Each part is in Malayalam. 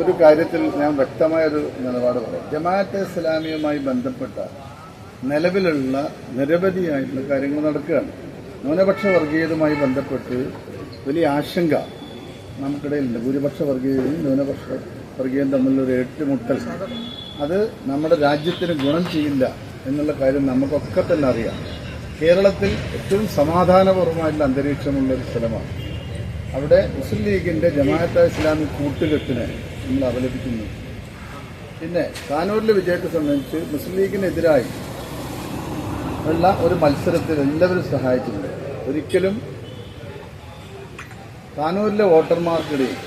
ഒരു കാര്യത്തിൽ ഞാൻ വ്യക്തമായൊരു നിലപാട് പറയാം. ജമാഅത്തെ ഇസ്ലാമിയുമായി ബന്ധപ്പെട്ട നിലവിലുള്ള നിരവധിയായിട്ടുള്ള കാര്യങ്ങൾ നടക്കുകയാണ്. ന്യൂനപക്ഷ വർഗീയതുമായി ബന്ധപ്പെട്ട് വലിയ ആശങ്ക നമുക്കിടയിലുണ്ട്. ഭൂരിപക്ഷ വർഗീയതയും ന്യൂനപക്ഷ വർഗീയം തമ്മിലൊരു ഏറ്റുമുട്ടൽ. അത് നമ്മുടെ രാജ്യത്തിന് ഗുണം ചെയ്യില്ല എന്നുള്ള കാര്യം നമുക്കൊക്കെ തന്നെ അറിയാം. കേരളത്തിൽ ഏറ്റവും സമാധാനപൂർവമായിട്ടുള്ള അന്തരീക്ഷമുള്ള ഒരു സ്ഥലമാണ്. അവിടെ മുസ്ലിം ലീഗിന്റെ ജമാഅത്ത് ഇസ്ലാമി കൂട്ടുകെട്ടിനെ നമ്മൾ അപലപിക്കുന്നു പിന്നെ കാനൂരിലെ വിജയത്തെ സംബന്ധിച്ച് മുസ്ലിം ലീഗിനെതിരായി ഉള്ള ഒരു മത്സരത്തിൽ എല്ലാവരും സഹായിച്ചിട്ടുണ്ട്. ഒരിക്കലും കാനൂരിലെ വോട്ടർമാർക്കിടയിൽ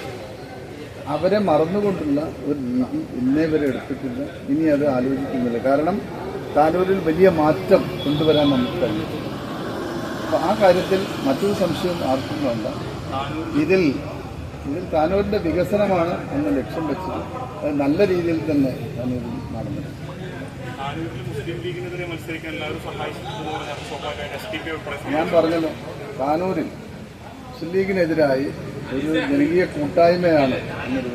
അവരെ മറന്നുകൊണ്ടുള്ള ഒരു രീതി ഇന്നേ വരെ എടുത്തിട്ടില്ല. ഇനി അത് ആലോചിക്കുന്നില്ല. കാരണം താനൂരിൽ വലിയ മാറ്റം കൊണ്ടുവരാൻ നമുക്ക് കഴിഞ്ഞിട്ടുണ്ട് അപ്പോൾ ആ കാര്യത്തിൽ മറ്റൊരു സംശയം ആർക്കും വേണ്ട. ഇതിൽ ഇതിൽ താനൂരിന്റെ വികസനമാണ് എന്ന ലക്ഷ്യം വെച്ചത്. അത് നല്ല രീതിയിൽ തന്നെ താനൂരിൽ നടന്നത്. ഞാൻ പറഞ്ഞല്ലോ താനൂരിൽ മുസ്ലിം ലീഗിനെതിരായി ഒരു ജനകീയ കൂട്ടായ്മയാണ് എന്നൊരു.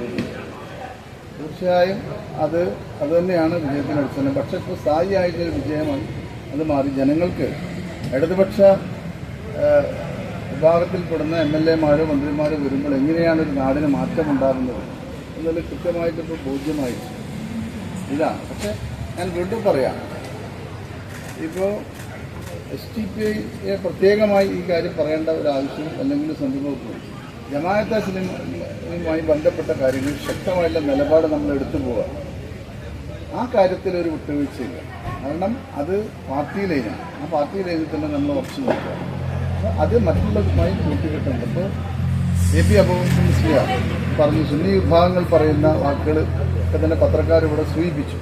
തീർച്ചയായും അത് അത് തന്നെയാണ് വിജയത്തിന് അടിസ്ഥാനം പക്ഷെ ഇപ്പോൾ സ്ഥായിയായിട്ടൊരു വിജയമായി അത് മാറി. ജനങ്ങൾക്ക് ഇടതുപക്ഷ വിഭാഗത്തിൽപ്പെടുന്ന എം എൽ എമാരോ മന്ത്രിമാരോ വരുമ്പോൾ എങ്ങനെയാണ് ഒരു നാടിന് മാറ്റമുണ്ടാകുന്നത് എന്നുള്ളത് കൃത്യമായിട്ടിപ്പോൾ ബോധ്യമായി. ഇതാണ് പക്ഷെ ഞാൻ വീണ്ടും പറയാം. ഇപ്പോൾ എസ് ടി പി ഐയെ പ്രത്യേകമായി ഈ കാര്യം പറയേണ്ട ഒരു ആവശ്യം അല്ലെങ്കിൽ സംഭവത്തിൽ ജമാഅത്ത് സിനിമയുമായി ബന്ധപ്പെട്ട കാര്യങ്ങൾ ശക്തമായുള്ള നിലപാട് നമ്മൾ എടുത്തു പോവുക. ആ കാര്യത്തിൽ ഒരു വിട്ടുവീഴ്ചയില്ല. കാരണം അത് പാർട്ടി ലൈനാണ്. ആ പാർട്ടി ലൈനിൽ തന്നെ നമ്മൾ ഉറച്ചു നോക്കുക അത് മറ്റുള്ളതുമായി കൂട്ടിക്കെട്ടുണ്ട് അപ്പോൾ എ പി അബൂബക്കർ മുസ്ലിയ പറഞ്ഞു സുന്നി വിഭാഗങ്ങൾ പറയുന്ന വാക്കുകൾ ഒക്കെ തന്നെ പത്രക്കാരിവിടെ സൂചിപ്പിച്ചു